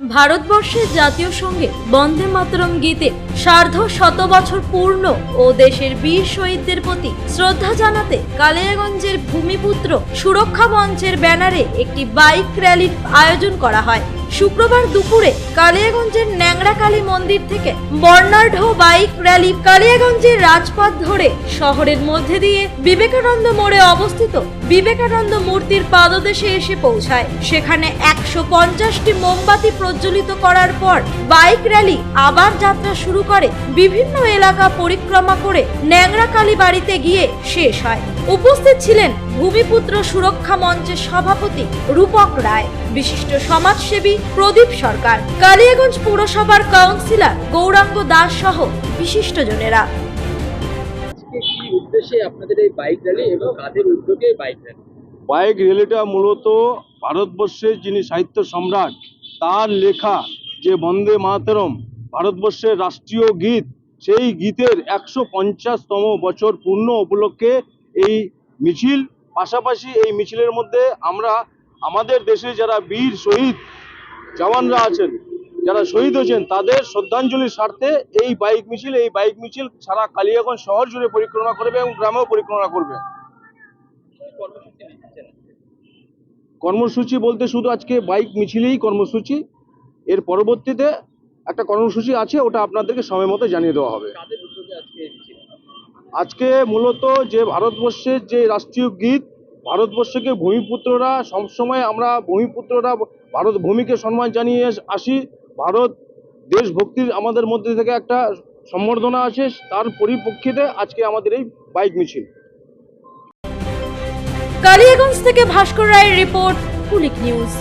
ভারতবর্ষের জাতীয় সঙ্গে বন্দে মাতরম গীতে সার্ধ শত বছর পূর্ণ ও দেশের বীর শহীদদের প্রতি শ্রদ্ধা জানাতে কালিয়াগঞ্জের ভূমিপুত্র সুরক্ষা মঞ্চের ব্যানারে একটি বাইক র্যালির আয়োজন করা হয়। শুক্রবার দুপুরে কালিয়াগঞ্জের ন্যাংরাকালী মন্দির থেকে বর্ণাঢ্য বাইক র্যালি কালিয়াগঞ্জের রাজপথ ধরে শহরের মধ্যে দিয়ে বিবেকানন্দ মোড়ে অবস্থিত বিবেকানন্দ মূর্তির পাদদেশে এসে পৌঁছায়। সেখানে একশো পঞ্চাশটি মোমবাতি প্রজ্বলিত করার পর বাইক র্যালি, আবার যাত্রা শুরু করে। বিভিন্ন এলাকা পরিক্রমা করে ন্যাংরাকালী বাড়িতে গিয়ে শেষ হয়। উপস্থিত ছিলেন ভূমিপুত্র সুরক্ষা মঞ্চের সভাপতি রূপক রায়, বিশিষ্ট সমাজসেবী প্রদীপ সরকার, কালিয়াগঞ্জ পুরসভার কাউন্সিলর গৌরাঙ্গ দাস সহ বিশিষ্টজনেরা উদ্দেশ্যে আপনাদের এই বাইক র্যালি এবং কাদের উদ্যোগে বাইক র্যালি বাইক র্যালিটা মূলত ভারতবর্ষের যিনি সাহিত্য সম্রাট, তার লেখা যে বন্দে মাতরম ভারতবর্ষের রাষ্ট্রীয় গীত, সেই গীতের একশো পঞ্চাশতম বছর পূর্ণ উপলক্ষে এই মিছিল, পাশাপাশি এই মিছিলের মধ্যে আমরা আমাদের দেশে যারা বীর শহীদ, জওয়ানরা আছেন যারা শহীদ হয়েছেন, তাদের শ্রদ্ধাঞ্জলির স্বার্থে এই বাইক মিছিল, এই বাইক মিছিল সারা কালিয়াগঞ্জ শহর জুড়ে পরিক্রমা করবে এবং গ্রামেও পরিক্রমা করবে। কর্মসূচি বলতে শুধু আজকে বাইক মিছিলেই কর্মসূচি, এর পরবর্তীতে একটা কর্মসূচি আছে, ওটা আপনাদেরকে সময় মতো জানিয়ে দেওয়া হবে। আজকে মূলত যে ভারতবর্ষের যে রাষ্ট্রীয় গীত, ভারতবর্ষকে ভূমিপুত্ররা সবসময় আমরা ভূমিপুত্ররা, ভারত ভূমিকে সম্মান জানিয়ে আসি। ভারত দেশভক্তির আমাদের মধ্যে থেকে একটা সম্বর্ধনা আছে, তার পরিপ্রেক্ষিতে আজকে আমাদের এই বাইক মিছিল। কালিয়াগঞ্জ থেকে ভাস্কর রায়ের রিপোর্ট, কুলিক নিউজ।